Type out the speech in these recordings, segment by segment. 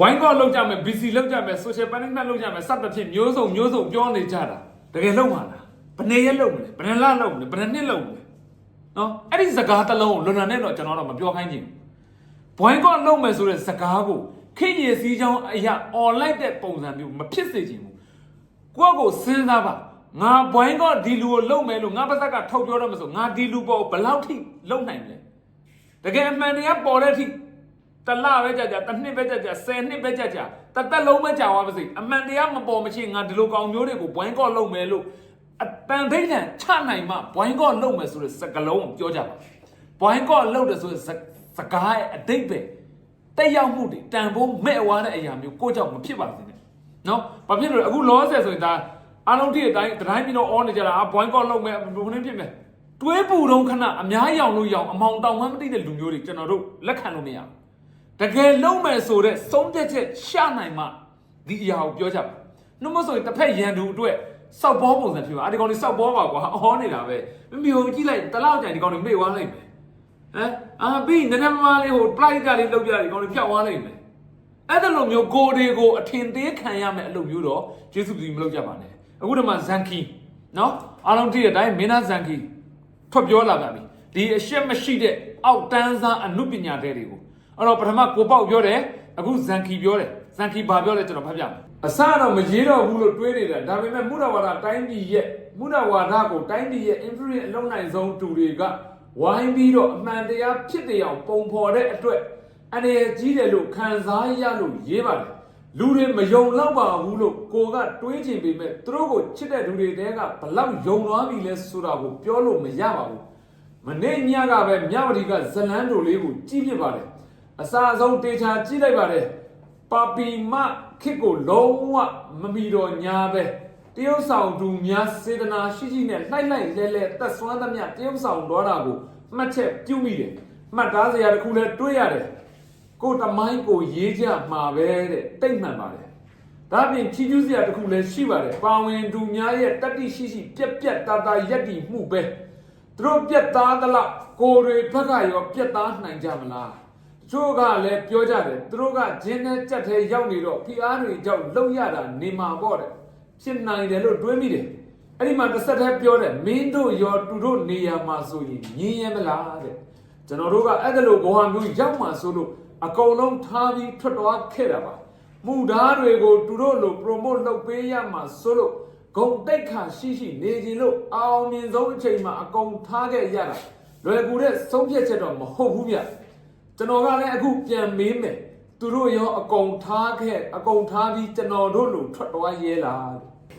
ဝိုင်းကောလောက်ကြမယ် BC လောက်ကြမယ် social management လောက်ကြမယ်စသဖြင့်မျိုးစုံမျိုးစုံပြောနေကြတာတကယ်လုံးမှာလားဘယ်နေရက်လုံးမလဲဘယ်နှလလုံးမလဲဘယ်နှနှစ်လုံးမလဲနော်အဲ့ဒီစကားတစ်လုံးကိုလွန်လွန်နဲ့တော့ကျွန်တော်တော့မပြောခိုင်းချင်ဘူးဘွိုင်းကောလုံးမယ်ဆိုတဲ့စကားကိုခင်ရည်စည်းချောင်းအရာ online တဲ့ပုံစံမျိုးမဖြစ်စေချင်ဘူးကိုယ့်ကိုစဉ်းစားပါငါဘွိုင်းကောဒီလူကိုလုံမယ်လို့ငါပါဇက်ကထုတ်ပြောတော့မဆိုငါဒီလူပေါ်ဘယ်လောက်ထိလုံနိုင်လဲတကယ်အမှန်တရားပေါ်တဲ့အထိ တလပဲကြာကြာတစ်နှစ်ပဲကြာကြာဆယ်နှစ်ပဲကြာကြာတစ်သက်လုံးပဲကြာသွားပါစေအမှန်တရားမပေါ်မချင်းငါဒီလိုကောင်မျိုးတွေကိုဘွိုင်းကော့လုပ်မယ်လို့အတန်ထိတ်လန့်ချနိုင်မှဘွိုင်းကော့လုပ်မယ်ဆိုတဲ့စကားလုံးကိုပြောကြပါဘွိုင်းကော့လုပ်တယ်ဆိုတဲ့စစကားရဲ့အတိတ်ပဲတက်ရောက်မှုတွေတန်ဖိုးမဲ့ဝါတဲ့အရာမျိုးကိုကြောင့်မဖြစ်ပါစေနဲ့နော်ဘာဖြစ်လို့လဲအခုလောဆယ်ဆိုရင်ဒါအားလုံးတိအတိုင်းတိုင်းပြီးတော့အောနေကြတာဘွိုင်းကော့လုပ်မယ်ဘယ်လိုဖြစ်မယ်တွေးပူတော့ခဏအများရောင်လို့ရောင်အမောင်တောင်မှမသိတဲ့လူမျိုးတွေကျွန်တော်တို့လက်ခံလို့မရဘူး တကယ်လုံးမယ်ဆိုတဲ့ဆုံးဖြတ်ချက်ရှာနိုင်မှဒီအရာကိုပြောကြပါနှုတ်မဆိုရင်တစ်ဖက်ရန်သူအတွက်စောက်ဘောပုံစံဖြစ်ပါအဒီကောင်ကြီးစောက်ဘောပါကွာအောနေတာပဲမမျိုးကြည့်လိုက်တလောက်ကြိုင်ဒီကောင်ကြီးမေ့သွားလိုက်မယ်ဟမ်အာပြီးနည်းနည်းမမလေးဟိုပလိုက်ကလေးလောက်ကြတယ်ဒီကောင်ကြီးဖြောက်သွားလိုက်မယ်အဲ့ဒါလိုမျိုးကိုယ်တွေကိုအထင်သေးခံရမယ်အဲ့လိုမျိုးတော့ယေရှုသည်မလုပ်ကြပါနဲ့အခုတည်းမှာဇန်ကီနော်အားလုံးသိတဲ့အတိုင်းမင်းသားဇန်ကီထွက်ပြောလာပါပြီဒီအရှက်မရှိတဲ့အောက်တန်းစားအမှုပညာတဲ့တွေကို အဲ့တော့ပထမကိုပေါက်ပြောတယ်အခုဇန်ခီပြောတယ်ဇန်ခီဘာပြောလဲကျွန်တော်ဖတ်ပြမယ်အစတော့မရေးတော့ဘူးလို့တွေးနေတာဒါပေမဲ့မူရဝါဒတိုင်းပြည်ရဲ့မူရဝါဒကိုတိုင်းပြည်ရဲ့ influence အလုံးနိုင်ဆုံးသူတွေကဝိုင်းပြီးတော့အမှန်တရားဖြစ်တဲ့အောင်ပုံဖော်တဲ့အတွက်အနေရကြီးတယ်လို့ခံစားရလို့ရေးပါတယ်လူတွေမယုံတော့ပါဘူးလို့ကိုကတွေးချင်ပေမဲ့သူတို့ကိုချစ်တဲ့လူတွေတဲကဘလောက်ယုံသွားပြီလဲဆိုတာကိုပြောလို့မရပါဘူးမနေ့ညကပဲမြဝတီကဇလန်းတို့လေးကိုကြီးပြစ်ပါတယ် အစာအဆုံးတေချာကြီးလိုက်ပါတယ်ပါပီမခစ်ကိုလုံးဝမမီတော့ညာပဲတရုတ်ဆောင်သူများစေတနာရှိရှိနဲ့လှိုက်လိုက်လဲလဲတက်ဆွမ်းသမျှတရုတ်ဆောင်တော်တာကိုမှတ်ချက်ပြုမိတယ်မှတ်သားစရာတစ်ခုလဲတွေးရတယ်ကိုတမိုင်းကိုရေးကြမှာပဲတဲ့တိတ်မှန်ပါတယ်ဒါပြင်ချီးကျူးစရာတစ်ခုလည်းရှိပါတယ်ပါဝင်သူများရဲ့တတိရှိရှိပြက်ပြက်တာတာရက်တည်မှုပဲသူတို့ပြက်သားသလားကိုယ်တွေဘက်ကရောပြက်သားနိုင်ကြမလားတ ချို့ကလည်းပြောကြတယ်သူတို့ကဂျင်းနဲ့ကြက်သေးရောက်နေတော့ဖိအားတွေကြောင့်လုံရတာနေမှာပေါ့တဲ့ဖြစ်နိုင်တယ်လို့တွေးမိတယ်အဲ့ဒီမှာတစ်ဆက်တည်းပြောတယ်မင်းတို့ရောသူတို့နေရာမှာဆိုရင်ညင်းရဲမလားတဲ့ကျွန်တော်တို့ကအဲ့ဒါလိုဘဝမျိုးရောက်မှဆိုလို့အကုန်လုံးထားပြီးထွက်သွားခဲ့တာပါမူဓာတ်တွေကိုသူတို့လို promote လုပ်ပေးရမှာဆိုလို့ဂုံတိတ်ခါရှိရှိနေခြင်းလို့အအောင်မြင်ဆုံးအချိန်မှာအကုန်ထားခဲ့ရတာလွယ်ကူတဲ့ဆုံးဖြတ်ချက်တော့မဟုတ်ဘူးဗျ ကျွန်တော်ကလည်းအခုပြန်မေးမယ်သူတို့ရောအကုန်ထားခဲ့အကုန်ထားပြီးကျွန်တော်တို့လိုထွက်သွားရဲလား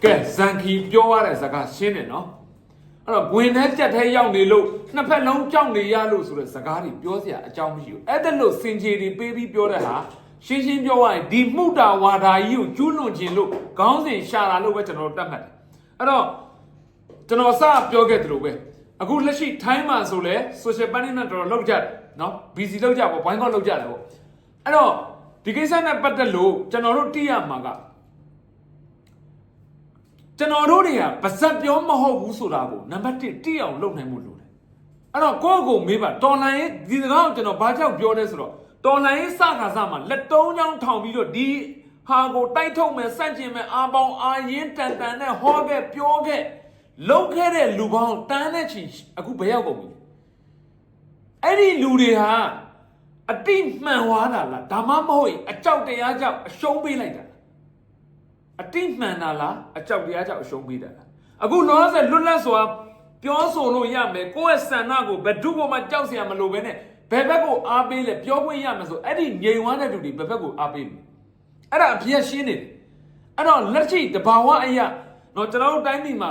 ကဲဇန်ခီပြောရတဲ့စကားရှင်းတယ်နော်အဲ့တော့ဂွင်နဲ့ကြက်ထဲရောက်နေလို့နှစ်ဖက်လုံးကြောက်နေရလို့ဆိုတဲ့စကားတွေပြောစရာအကြောင်းမရှိဘူးအဲ့ဒါလို့စင်ချေတွေပေးပြီးပြောတဲ့ဟာရှင်းရှင်းပြောရရင်ဒီမှုတာဝါဒာကြီးကိုကျူးလွန်ခြင်းလို့ခေါင်းစဉ်ရှာတာလို့ပဲကျွန်တော်တို့တတ်မှတ်တယ်အဲ့တော့ကျွန်တော်စပြောခဲ့သလိုပဲအခုလက်ရှိထိုင်းမှာဆိုလဲ social management တော်တော်လောက်ကြတယ် နော် BC လောက်ကြပေါ့ boycott လောက်ကြတယ်ပေါ့အဲ့တော့ဒီကိစ္စနဲ့ပတ်သက်လို့ကျွန်တော်တို့တိရမှာကကျွန်တော်တို့တွေကပါဇက်ပြောမဟုတ်ဘူးဆိုတာကိုနံပါတ်1တိအောင်လုပ်နိုင်မှုလိုတယ်အဲ့တော့ကိုယ့်ကိုမေးပါတော်လိုင်းဒီစကားကိုကျွန်တော်ဘာကြောက်ပြောလဲဆိုတော့တော်လိုင်းစကားစမှာလက်တုံးချောင်းထောင်ပြီးတော့ဒီဟာကိုတိုက်ထုတ်မယ်စန့်ကျင်မယ်အာပေါင်းအာရင်တန်တန်နဲ့ဟောခဲ့ပြောခဲ့လုံခဲ့တဲ့လူပေါင်းတန်းတဲ့ချီအခုဘယ်ရောက်ကုန်ပြီ အဲ့ဒီလူတွေဟာအတိမှန်သွားတာလားဒါမှမဟုတ်ရင်အကြောက်တရားကြောင့်အရှုံးပေးလိုက်တာအတိမှန်တာလားအကြောက်တရားကြောင့်အရှုံးပေးတာလားအခုလောဆယ်လွတ်လပ်စွာပြောဆိုလို့ရမယ်ကိုယ့်ရဲ့ဆန္ဒကိုဘယ်သူ့ဘမှကြောက်စရာမလိုဘဲနဲ့ဘယ်ဘက်ကိုအားပေးလဲပြောခွင့်ရမယ်ဆိုအဲ့ဒီငြိမ်ဝမ်းတဲ့သူတွေဘယ်ဘက်ကိုအားပေးမလဲအဲ့ဒါအပြည့်ရှင်းနေတယ်အဲ့တော့လက်ရှိတဘာဝအရာတော့ကျွန်တော်တို့တိုင်းပြည်မှာ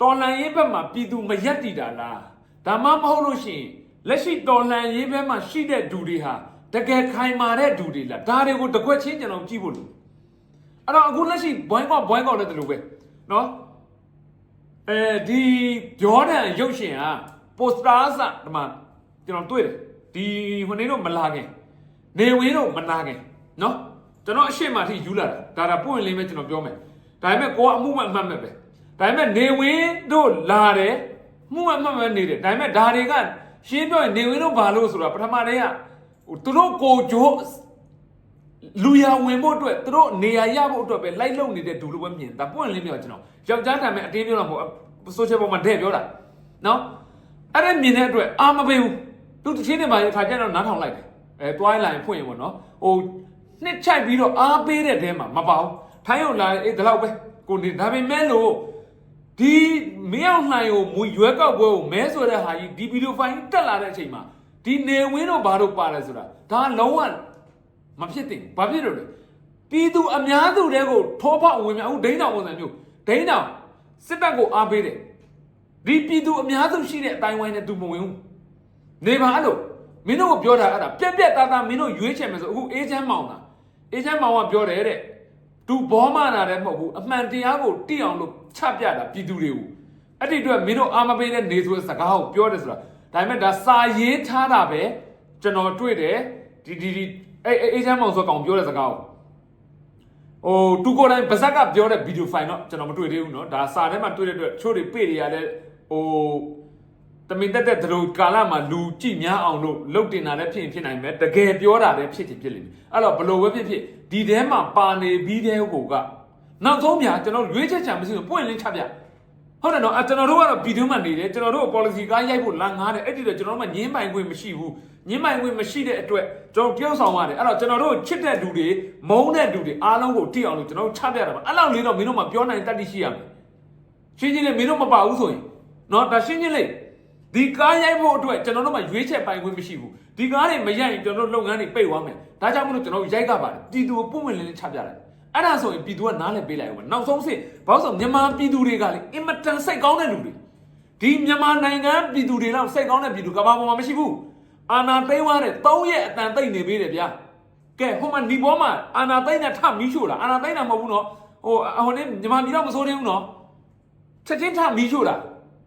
တော်လန်ရေးဘက်မှာပြည်သူမရက်တည်တာလားဒါမှမဟုတ်လို့ရှိရင် လက်ရှိတော်လှန်ရေးဘက်မှာရှိတဲ့ဒူတွေဟာတကယ်ခိုင်မာတဲ့ဒူတွေလားဒါတွေကိုတကွက်ချင်းကျွန်တော်ကြည့်ဖို့လိုအဲ့တော့အခုလက်ရှိဘွိုင်းကောက်ဘွိုင်းကောက်လည်းတလူပဲနော်အဲဒီဂျော်ဒန်ရုပ်ရှင်ဟာပိုစတာစဒီမှာကျွန်တော်တွေ့တယ်ဒီဟိုနေတော့မလာခင်နေဝင်းတော့မနာခင်နော်ကျွန်တော်အရှိမအထိယူလာတာဒါဒါပို့ရင်လေးပဲကျွန်တော်ပြောမယ်ဒါပေမဲ့ကိုကအမှုမှအမှတ်မဲ့ပဲဒါပေမဲ့နေဝင်းတို့လာတယ်မှုမှအမှတ်မဲ့နေတယ်ဒါပေမဲ့ဒါတွေက ရှင်းပြောရင်နေဝင်းတို့ဘာလို့ဆိုတာပထမတည်းကဟိုသူတို့ကိုဂျိုးလူရဝင်ဖို့အတွက်သူတို့နေရာရဖို့အတွက်ပဲလိုက်လုံနေတဲ့ဒူလိုပဲမြင်ဒါပွင့်လင်းပြောကျွန်တော်ယောက်ျားတံမဲ့အတင်းပြောတာမဟုတ်ဆိုရှယ်ပေါ်မှာတဲ့ပြောတာနော်အဲ့ဒါမြင်တဲ့အတွက်အာမပေးဘူးသူတစ်ချင်းနေမှာခါကျတော့နားထောင်လိုက်တယ်အဲတွိုင်းလိုက်ဖွင့်ရင်ပေါ့နော်ဟိုနှစ်ချိုက်ပြီးတော့အားပေးတဲ့တဲမှာမပါဘူးထိုင်းအောင်လာအေးဒီလောက်ပဲကိုနေဒါပေမဲ့လို့ ဒီမင်းအောင်လှိုင်ကိုမူရွဲကောက်ပွဲကိုမဲဆိုတဲ့ဟာကြီးဒီဗီဒီယိုဖိုင်တက်လာတဲ့အချိန်မှာဒီနေဝင်းတို့ဘာတို့ပါတယ်ဆိုတာဒါလုံးဝမဖြစ်သင့်ဘူးဘာဖြစ်လို့လဲပြည်သူအများစုတွေကိုထောဖောက်ဝင်များအခုဒိန်းတောင်ပုံစံမျိုးဒိန်းတောင်စစ်တပ်ကိုအားပေးတယ်ဒီပြည်သူအများစုရှိတဲ့အတိုင်းဝိုင်းနဲ့သူမဝင်ဘူးနေပါလို့မင်းတို့ကပြောတာအဲ့ဒါပြက်ပြက်သားသားမင်းတို့ရွေးချယ်မယ်ဆိုအခုအေဂျင့်မောင်တာအေဂျင့်မောင်ကပြောတယ်တဲ့ သူဘောမနာတယ်မဟုတ်ဘူးအမှန်တရားကိုတိအောင်လို့ချပြတာပြည်သူတွေကိုအဲ့ဒီအတွက်မင်းတို့အာမပေးတဲ့နေဆိုတဲ့စကားကိုပြောတယ်ဆိုတာဒါပေမဲ့ဒါစာရေးထားတာပဲကျွန်တော်တွေ့တယ်ဒီဒီဒီအဲ့အေဂျင့်မောင်ဆိုကောင်ပြောတဲ့စကားကို ဟိုတူကိုယ်တိုင်ဗဇက်ကပြောတဲ့ဗီဒီယိုဖိုင်တော့ကျွန်တော်မတွေ့သေးဘူးเนาะဒါစာထဲမှာတွေ့တဲ့အတွက်ချို့တွေပေတွေရတဲ့ဟို တမင်တက်တဲ့ဒလိုကာလမှာလူကြည့်များအောင်လို့လုတ်တင်တာလည်းဖြစ်ရင်ဖြစ်နိုင်မယ်တကယ်ပြောတာလည်းဖြစ်ချင်ဖြစ်လိမ့်မယ်အဲ့တော့ဘလို့ပဲဖြစ်ဖြစ်ဒီထဲမှာပါနေပြီးတဲ့ဟိုကနောက်ဆုံးများကျွန်တော်ရွေးချက်ချင်မရှိဘူးပွင့်လင်းချပြဟုတ်တယ်နော်အကျွန်တော်တို့ကတော့ဗီဒီယိုမှနေတယ်ကျွန်တော်တို့ policy ကားရိုက်ဖို့လမ်းငားတယ်အဲ့ဒီတော့ကျွန်တော်တို့ကညင်းပိုင်ခွင့်မရှိဘူးညင်းပိုင်ခွင့်မရှိတဲ့အတွက်ကျွန်တော်တယောက်ဆောင်ရတယ်အဲ့တော့ကျွန်တော်တို့ချစ်တဲ့လူတွေမုန်းတဲ့လူတွေအားလုံးကိုတိအောင်လို့ကျွန်တော်တို့ချပြတာပါအဲ့လောက်လေးတော့မင်းတို့မှပြောနိုင်တတ်သိရှိရမယ်ရှင်းချင်းလေးမင်းတို့မပါဘူးဆိုရင်နော်ဒါရှင်းချင်းလေး ဒီကားရိုက်ဖို့အတွက်ကျွန်တော်တို့မှရွေးချက်ပိုင်ခွင့်မရှိဘူးဒီကားတွေမရိုက်ရင်ကျွန်တော်တို့လုပ်ငန်းတွေပိတ်သွားမယ်ဒါကြောင့်မလို့ကျွန်တော်တို့ရိုက်ကပါတယ်ပြည်သူကိုပုံမှန်လင်းလင်းချပြတယ်အဲ့ဒါဆိုရင်ပြည်သူကနားလည်ပေးလိုက်အောင်နောက်ဆုံးစစ်ဘာလို့ဆိုမြန်မာပြည်သူတွေကလေအင်မတန်စိတ်ကောင်းတဲ့လူတွေဒီမြန်မာနိုင်ငံပြည်သူတွေတော့စိတ်ကောင်းတဲ့ပြည်သူကဘာပေါ်မှာမရှိဘူးအာနာသိမ်းသွားတဲ့၃ရက်အတန်သိမ့်နေပေးတယ်ဗျာကဲဟိုမှာဒီဘောမှာအာနာသိမ့်တဲ့ထမီးရှို့တာအာနာသိမ့်တာမဟုတ်ဘူးနော်ဟိုဟိုနေမြန်မာပြည်တော့မစိုးသေးဘူးနော်ချက်ချင်းထမီးရှို့တာ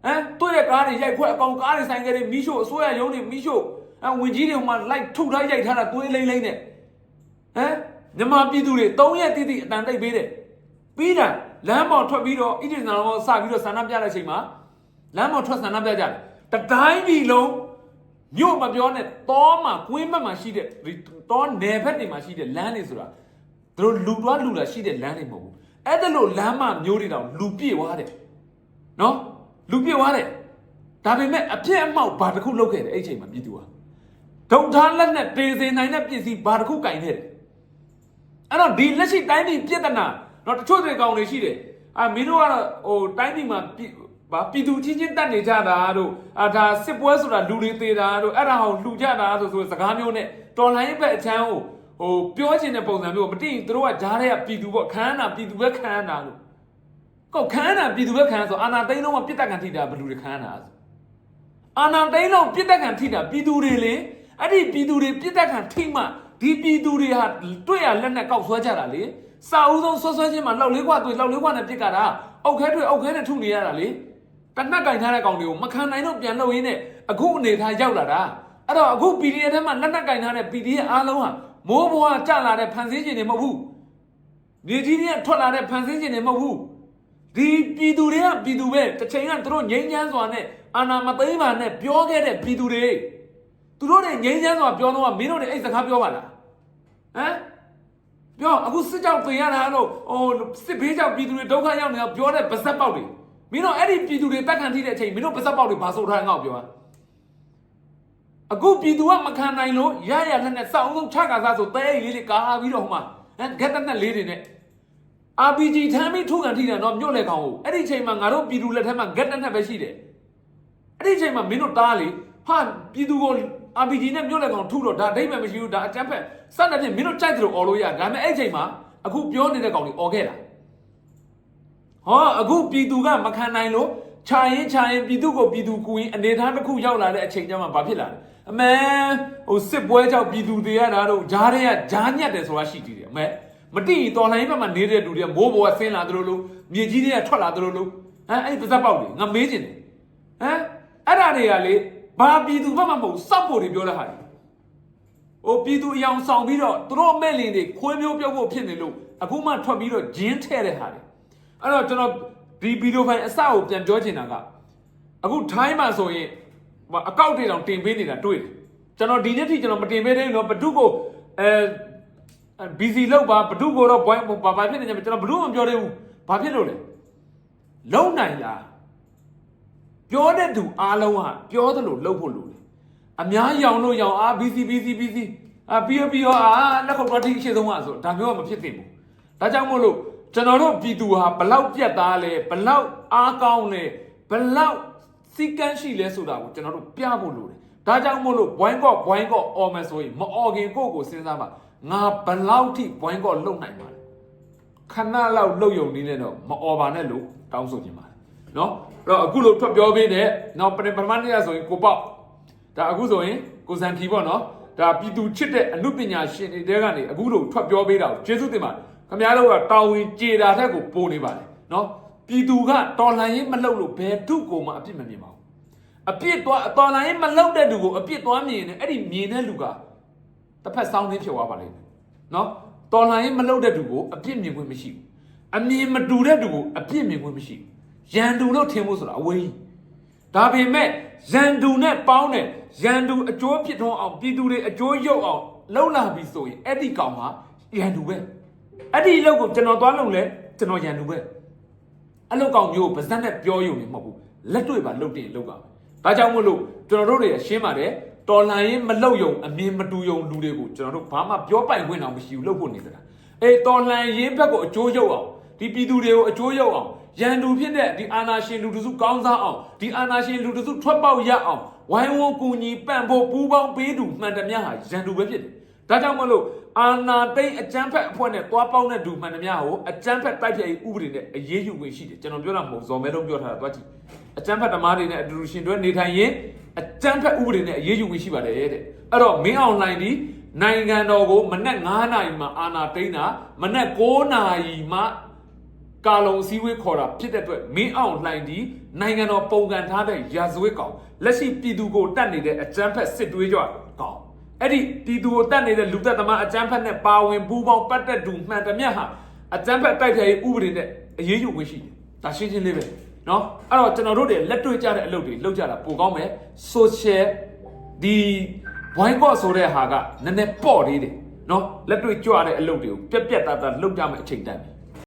ဟမ်တွေ့တဲ့ကားတွေရိုက်ခွက်အကောင်ကားတွေဆိုင်ကလေးမီးရှို့အစိုးရရုံးတွေမီးရှို့အဲဝင်ကြီးတွေဟိုမှာလိုက်ထုတ်ထားရိုက်ထားတာသွေးလိမ့်လိမ့်နဲ့ဟမ်မြန်မာပြည်သူတွေ၃ရက်တိတိအတန်တိတ်ပေးတယ်ပြီးတာလမ်းပေါ်ထွက်ပြီးတော့ဣတိစနာတော်စပြီးတော့ဆန္ဒပြတဲ့အချိန်မှာလမ်းပေါ်ထွက်ဆန္ဒပြကြတယ်တတိုင်းပြည်လုံးမြို့မပြောနဲ့တောမှာကွင်းဘက်မှာရှိတဲ့ဒီတောနယ်ဘက်တွေမှာရှိတဲ့လမ်းတွေဆိုတာသူတို့လူတွားလူလာရှိတဲ့လမ်းတွေမဟုတ်ဘူးအဲ့ဒါလို့လမ်းမမျိုးတွေတော့လူပြည့်သွားတယ်နော် လူပြည့်သွားတယ်ဒါပေမဲ့အဖြစ်အမှောက်ဘာတစ်ခုလုပ်ခဲ့တယ်အဲ့ဒီအချိန်မှာပြည်သူဟာဒုံထားလက်နဲ့တေစေနိုင်တဲ့ပစ္စည်းဘာတစ်ခုကင်ခဲ့တယ်အဲ့တော့ဒီလက်ရှိတိုင်းပြည်ပြည်တနာတော့တချို့တွေကောင်တွေရှိတယ်အာမင်းတို့ကတော့ဟိုတိုင်းပြည်မှာပြည်ဘာပြည်သူချင်းချင်းတက်နေကြတာတို့အာဒါစစ်ပွဲဆိုတာလူတွေသေးတာတို့အဲ့ဒါဟောလှူကြတာဆိုဆိုစကားမျိုးနဲ့တော်လိုင်းဘက်အချမ်းကိုဟိုပြောချင်တဲ့ပုံစံမျိုးမတိရင်သူတို့ကကြားထဲကပြည်သူပေါ့ခမ်းနာပြည်သူပဲခမ်းနာလို့ ကောက်ခန်းတာပြည်သူပဲခံဆိုအာနာသိန်းလုံးကပြစ်တက်ခံထိတာဘယ်လူတွေခံတာဆိုအာနာသိန်းလုံးပြစ်တက်ခံထိတာပြည်သူတွေလေအဲ့ဒီပြည်သူတွေပြစ်တက်ခံထိမှဒီပြည်သူတွေဟာတွေ့ရလက်နဲ့ကောက်ဆွဲကြတာလေစာအုပ်ဆုံးဆွဆွဲချင်းမှာလောက်လေးခွတွေ့လောက်လေးခွနဲ့ပြစ်ကြတာအောက်ခဲတွေ့အောက်ခဲနဲ့ထုနေရတာလေတနက်ကင်ထားတဲ့ကောင်တွေကိုမခံနိုင်တော့ပြန်လှုပ်ရင်းနဲ့အခုအနေထားရောက်လာတာအဲ့တော့အခု PDF ထဲမှာလက်နက်ကင်ထားတဲ့ PDF အားလုံးဟာမိုးဘွားကြလာတဲ့ဖန်ဆင်းရှင်တွေမဟုတ်ဘူးနေကြီးတွေထွက်လာတဲ့ဖန်ဆင်းရှင်တွေမဟုတ်ဘူး ဒီပြည်သူတွေကပြည်သူပဲတစ်ချိန်ကသူတို့ငြိမ်းချမ်းစွာနဲ့အာဏာမသိမ်းပါနဲ့ပြောခဲ့တဲ့ပြည်သူတွေသူတို့တွေငြိမ်းချမ်းစွာပြောတော့မင်းတို့တွေအဲ့စကားပြောပါလားဟမ်ပြောအခုစစ်ကြောက်ပြင်ရတာလို့ဟိုစစ်ဘေးကြောက်ပြည်သူတွေဒုက္ခရောက်နေတော့ပြောတဲ့ဗစက်ပေါက်တွေမင်းတို့အဲ့ဒီပြည်သူတွေတက်ခံထိတဲ့အချိန်မင်းတို့ဗစက်ပေါက်တွေဘာဆိုထားငေါ့ပြောอ่ะအခုပြည်သူကမခံနိုင်လို့ရရလက်နဲ့စောင်းဆုံးချကာစားဆိုတဲလေးလေးကာပြီးတော့ဟိုမှာဟမ်ဂက်တက်နဲ့လေးတွေနဲ့ RPG ထမ်းပြီးထုခံထိတယ်တော့မြို့လေကောင်ကိုအဲ့ဒီအချိန်မှာငါတို့ပြည်သူလက်ထက်မှာဂက်တက်နဲ့ပဲရှိတယ်အဲ့ဒီအချိန်မှာမင်းတို့တားလေဟာပြည်သူကို RPG နဲ့မြို့လေကောင်ထုတော့ဒါဒိတ်မဲ့မရှိဘူးဒါအတန်းဖက်စတဲ့ပြင်မင်းတို့ကြိုက်တယ်လို့អော်လို့ရဒါပေမဲ့အဲ့ဒီအချိန်မှာအခုပြောနေတဲ့ကောင်တွေអော်ခဲ့တာဟောအခုပြည်သူကမခံနိုင်လို့ခြာရင်ခြာရင်ပြည်သူကိုပြည်သူကူရင်အနေထားတစ်ခုရောက်လာတဲ့အချိန်ကျမှဘာဖြစ်လာလဲအမဲဟိုစစ်ပွဲကြောင့်ပြည်သူတွေရတာတော့ဂျားတွေကဂျားညက်တယ်ဆိုတာရှိတည်တယ်အမဲ မတိရင်တော်လိုင်းဘက်မှာနေတဲ့လူတွေကမိုးပေါ်ကဆင်းလာသလိုလိုမြေကြီးတွေကထွက်လာသလိုလိုဟမ်အဲ့ဒီပါဇက်ပေါက်တွေငါမေးချင်တယ်ဟမ်အဲ့ဒါတွေကလေဘာပြည်သူဘက်မှာမဟုတ်စောက်ဖို့တွေပြောတဲ့ဟာတွေဟိုပြည်သူအယောင်ဆောင်ပြီးတော့သူတို့အမဲ့လင်တွေခွေးမျိုးပြုတ်ဖို့ဖြစ်နေလို့အခုမှထွက်ပြီးတော့ဂျင်းထဲတဲ့ဟာတွေအဲ့တော့ကျွန်တော်ဒီဗီဒီယိုဖိုင်အစကိုပြန်ပြောချင်တာကအခုထိုင်းမှာဆိုရင်ဟိုအကောက်တွေတောင်တင်ပေးနေတာတွေ့တယ်ကျွန်တော်ဒီနေ့ထိကျွန်တော်မတင်ပေးသေးဘူးနော်ဘဒုကိုအဲ အဲ busy လောက်ပါဘဒုကိုတော့ point ဘာဘာဖြစ်နေကြမလဲကျွန်တော်ဘဒုမပြောသေးဘူးဘာဖြစ်လို့လဲလုံနိုင်လားပြောတဲ့သူအားလုံးဟာပြောသလိုလုပ်ဖို့လိုတယ်အများရောင်လို့ရောင်အာ busy busy busy အာပြီးရောပြီးရောအာလက်ခုပ်တော့ထိအရှိဆုံးอ่ะဆိုဒါမျိုးကမဖြစ်သင့်ဘူးဒါကြောင့်မို့လို့ကျွန်တော်တို့ပြည်သူဟာဘလောက်ပြတ်သားလဲဘလောက်အားကောင်းလဲဘလောက်စီကန်းရှိလဲဆိုတာကိုကျွန်တော်တို့ပြဖို့လိုတယ်ဒါကြောင့်မို့လို့ဘွိုင်းကော့ဘွိုင်းကော့ အော်မယ်ဆိုရင်မအော်ခင်ကိုယ့်ကိုစဉ်းစားပါ ငါဘလောက်ထိဘွိုင်းကော့လုံနိုင်ပါလဲခဏလောက်လှုပ်ယုံနေနဲ့တော့မအော်ပါနဲ့လို့တောင်းဆိုချင်ပါတယ်နော်အဲ့တော့အခုလို့ထွက်ပြောပေးတဲ့နောက်ပထမနေ့ကဆိုရင်ကိုပေါ့ဒါအခုဆိုရင်ကိုစံခီပေါ့နော်ဒါပြည်သူချစ်တဲ့အမှုပညာရှင်တွေတဲကနေအခုလို့ထွက်ပြောပေးတာကိုကျေးဇူးတင်ပါတယ်ခင်ဗျားတို့ကတာဝန်ကြေတာထက်ကိုပိုနေပါတယ်နော်ပြည်သူကတော်လှန်ရေးမလုပ်လို့ဘယ်သူ့ကိုမှအပြစ်မမြင်ပါဘူးအပြစ်သွားတော်လှန်ရေးမလုပ်တဲ့လူကိုအပြစ်သွားမြင်နေအဲ့ဒီမြင်တဲ့လူက တစ်ဖက်ဆောင်းသေးဖြစ်သွားပါလိမ့်မယ်နော်တော်လှန်ရေးမလုပ်တဲ့လူကိုအပြစ်မြင်ခွင့်မရှိဘူးအမြင်မတူတဲ့လူကိုအပြစ်မြင်ခွင့်မရှိဘူးရန်သူလို့ထင်ဖို့ဆိုတာအဝေးကြီးဒါပေမဲ့ရန်သူနဲ့ပေါင်းတယ်ရန်သူအကျိုးဖြစ်ထွန်းအောင်ပြည်သူတွေအကျိုးရုပ်အောင်လှုပ်လာပြီဆိုရင်အဲ့ဒီကောင်ကရန်သူပဲအဲ့ဒီလောက်ကိုကျွန်တော်သွားလုပ်လဲကျွန်တော်ရန်သူပဲအဲ့လောက်ကောင်မျိုးကိုပါဇက်နဲ့ပြောရုံနဲ့မဟုတ်ဘူးလက်တွေ့ပါလှုပ်တင်လှုပ်ပါမယ်ဒါကြောင့်မို့လို့ကျွန်တော်တို့တွေရှင်းပါတယ် တော်လှန်ရေးမလှုပ်ယုံအမြင်မတူယုံလူတွေကိုကျွန်တော်တို့ဘာမှပြောပိုင်ခွင့်အောင်မရှိဘူးလှုပ်ဖို့နေသလားအေးတော်လှန်ရေးဘက်ကိုအကျိုးရုပ်အောင်ဒီပြည်သူတွေကိုအကျိုးရုပ်အောင်ရန်သူဖြစ်တဲ့ဒီအာနာရှင်လူတစုကောင်းစားအောင်ဒီအာနာရှင်လူတစုထွက်ပေါက်ရအောင်ဝိုင်းဝန်းကူညီပံ့ဖို့ပူးပေါင်းပေးသူမှန်သမျှဟာရန်သူပဲဖြစ်တယ်။ဒါကြောင့်မလို့အာနာသိမ့်အကြမ်းဖက်အဖွဲ့နဲ့တွားပေါင်းတဲ့သူမှန်သမျှကိုအကြမ်းဖက်တိုက်ဖျက်ရေးဥပဒေနဲ့အရေးယူခွင့်ရှိတယ်။ကျွန်တော်ပြောတာမဟုတ်ဇော်မဲလုံးပြောထားတာတွားကြည့်။အကြမ်းဖက်ဓမ္မတွေနဲ့အတူတူရှင်တွဲနေထိုင်ရင် အကြမ်းဖက်ဥပဒေနဲ့အရေးယူခွင့်ရှိပါတယ်တဲ့။အဲ့တော့မင်းအောင်လှိုင်ဒီနိုင်ငံတော်ကိုမနက်9နာရီမှာအာနာသိမ့်တာမနက်9နာရီမှာကာလုံစည်းဝေးခေါ်တာဖြစ်တဲ့အတွက်မင်းအောင်လှိုင်ဒီနိုင်ငံတော်ပုံကန်ထားတဲ့ရာဇဝတ်ကောင်လက်ရှိပြည်သူကိုတတ်နေတဲ့အကြမ်းဖက်စစ်သွေးကြွကောင်အဲ့ဒီပြည်သူကိုတတ်နေတဲ့လူသက်သမားအကြမ်းဖက်နဲ့ပါဝင်ပူးပေါင်းပတ်သက်သူမှန်တမျှဟာအကြမ်းဖက်တိုက်ခိုက်ရေးဥပဒေနဲ့အရေးယူဝင်ရှိတယ်ဒါရှင်းရှင်းလေးပဲ เนาะအဲ့တော့ကျွန်တော်တို့တွေလက်တွေ့ကြတဲ့အလုပ်တွေလုပ်ကြတာပိုကောင်းမယ် social ဒီဘွိုင်းကော့ဆိုတဲ့ဟာကနည်းနည်းပေါ့သေးတယ်เนาะလက်တွေ့ကြွတဲ့အလုပ်တွေကိုပြက်ပြက်သားသားလုပ်ကြမယ်အချိန်တန်ပြီ